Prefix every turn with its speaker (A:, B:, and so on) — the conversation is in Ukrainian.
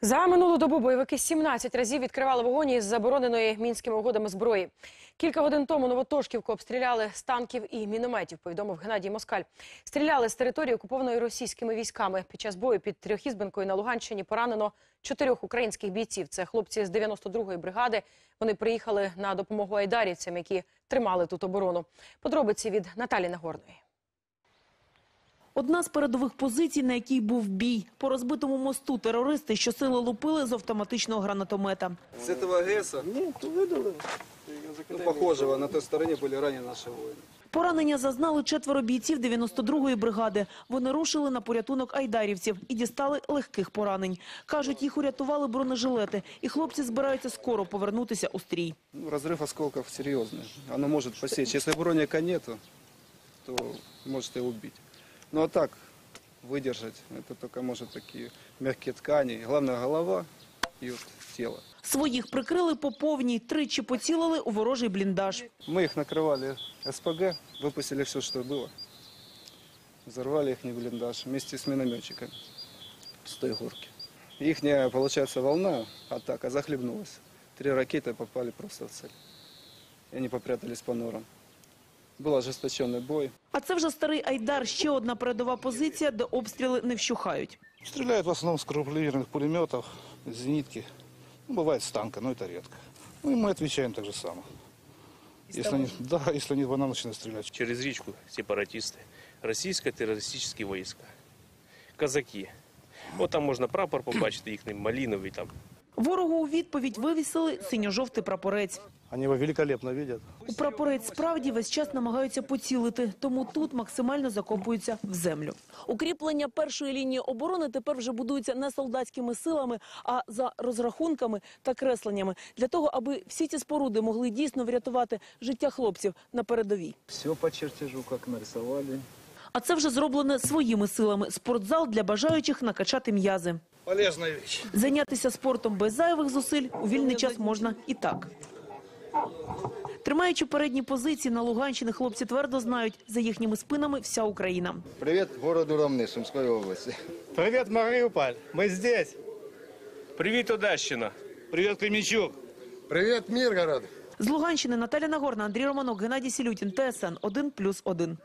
A: За минулу добу бойовики 17 разів відкривали вогонь із забороненої мінськими угодами зброї. Кілька годин тому Новотошківку обстріляли з танків і мінометів, повідомив Геннадій Москаль. Стріляли з території, окупованої російськими військами. Під час бою під Трьохізбенкою на Луганщині поранено чотирьох українських бійців. Це хлопці з 92-ї бригади. Вони приїхали на допомогу айдарівцям, які тримали тут оборону. Подробиці від Наталі Нагорної.
B: Одна з передових позицій, на якій був бій. По розбитому мосту терористи щосили лупили з автоматичного гранатомета.
C: С этого ГЭСа,
D: Нет, выдали.
C: ну, похожего, на той стороне были ранены наши воины.
B: Поранення зазнали четверо бійців 92-ї бригади. Вони рушили на порятунок айдарівців і дістали легких поранень. Кажуть, їх урятували бронежилети, і хлопці збираються скоро повернутися у стрій.
C: Ну, разрыв осколков серьезный. Оно может посечь. Если броника нету, то может и убить. Ну а так, выдержать, это только может такие мягкие ткани. Главное голова и вот тело.
B: Своїх прикрили по повній, тричі поцілили у ворожий бліндаж.
C: Мы их накрывали СПГ, выпустили все, что было. Взорвали их блиндаж вместе с минометчиками с той горки. Ихняя, получается, волна атака захлебнулась. Три ракеты попали просто в цель. И они попрятались по норам. Был ожесточенный бой.
B: А це вже старий Айдар, ще одна передова позиція, де обстріли не вщухають.
D: Стреляют в основном с крупнокалиберных пулеметов, зенитки. Ну, бывает с танка, но это редко. Ну и мы отвечаем так же само. Если они, да, если они по нам начинают стрелять.
E: через речку сепаратисты, російсько-терористичні війська, казаки. От там можна прапор побачити, їхній малиновий там.
B: Ворогу у відповідь вивісили синьо-жовтий прапорець.
D: Они его великолепно видят.
B: У прапорець справді весь час намагаються поцілити, тому тут максимально закопуються в землю. Укріплення першої лінії оборони тепер вже будуються не солдатськими силами, а за розрахунками та кресленнями для того, аби всі ці споруди могли дійсно врятувати життя хлопців на передовій.
F: Все по чертежу, как нарисовали.
B: А це вже зроблене своїми силами. Спортзал для бажаючих накачати м'язи.
D: Полезная вещь.
B: Зайнятися спортом без зайвих зусиль у вільний час можна і так. Тримаючи передні позиції на Луганщині, хлопці твердо знають, за їхніми спинами вся Україна.
G: Привет городу Ромны Сумской области.
D: Привет, Мариуполь. Мы здесь.
E: Привіт, Одещина!
D: Привет, Кременчук.
G: Привет, Миргород.
B: З Луганщини Наталя Нагорна, Андрій Романок, Геннадій Сілютін, ТСН 1+,1.